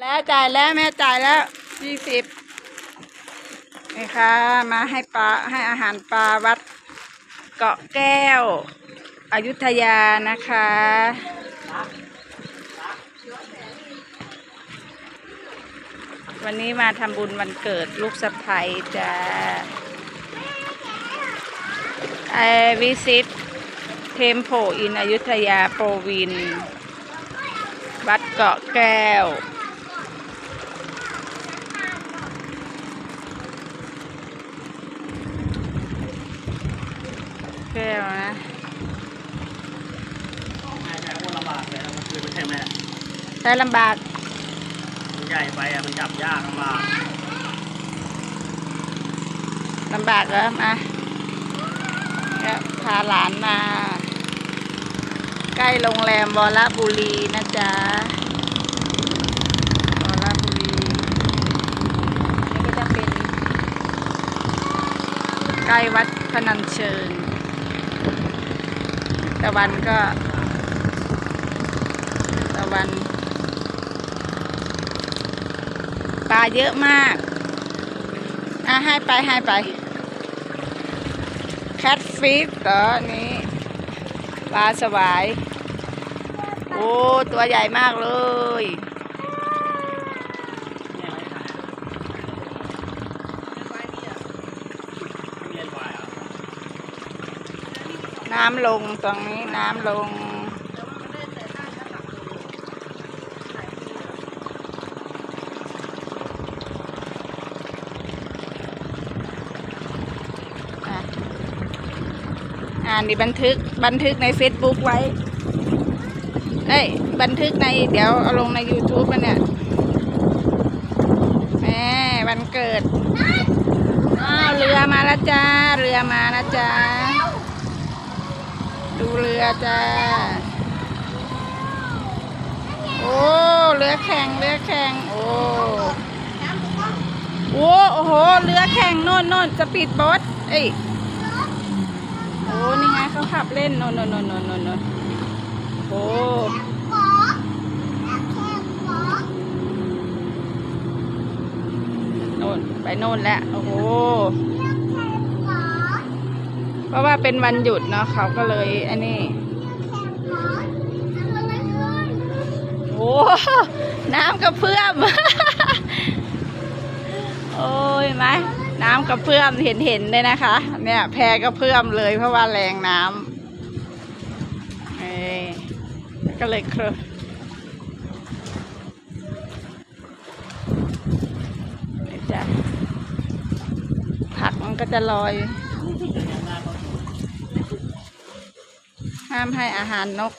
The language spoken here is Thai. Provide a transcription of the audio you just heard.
แล้วจ่ายแล้วแม่จ่ายแล้วยี่สิบนี่ค่ะมาให้ปลาให้อาหารปลาวัดเกาะแก้ว อยุธยานะคะ วันนี้มาทำบุญวันเกิดลูกสะใภ้จ้าไอวิสิตเทมโพอินอยุธยาโปรวินวัดเกาะแก้ว แก้วนะใช่ใช่โคตรลำบากเลยนะมันคือมันใช่ไหมใช้ลำบากมันใหญ่ไปอะมันจับยากลำบากลำบากเหรอมาก็พาหลานมา ใกล้โรงแรมวรบุรีนะจ๊ะวรบุรีนี่ก็จะเป็น ใกล้วัดพนัญเชิง ตะวันก็ ตะวัน ปลาเยอะมาก อะให้ไปให้ไป แคทฟิชเหรออันนี้ปลาสวาย โอ้ ตัวใหญ่มากเลยอะไรนะเรียนวายอะ น้ำลงตรงนี้น้ำลง อะอ่านี่บันทึกบันทึกใน Facebook ไว้ เอ้ย บันทึกในเดี๋ยวเอาลงใน YouTube มันเนี่ยแหมวันเกิดอ้าวเรือมาแล้วจ้า เรือมานะจ้า เรือจ้า โอ้เรือแข่งเรือแข่งโอ้โอ้โอ้โหเรือแข่งโน่นโน่นสปีดโบ๊ทเอ้ยโอ้นี่ไงเขาขับเล่นโน่นโน่นโน่นโน่นโน่นโอ้โน่นไปโน่นแล้วโอ้โห ราะว่าเป็นวันหยุดเนาะเขาก็เลยอันนี้โอ้น้ำกระเพื่อม โอ้ยไหมน้ำกระเพื่อมเห็นเห็นเลยนะคะ เนี่ยแพกระเพื่อมเลยเพราะว่าแรงน้ำเอ้ก็เลยเคลอะนี่จ้ะผักมันก็จะลอย ห้ามให้อาหารนก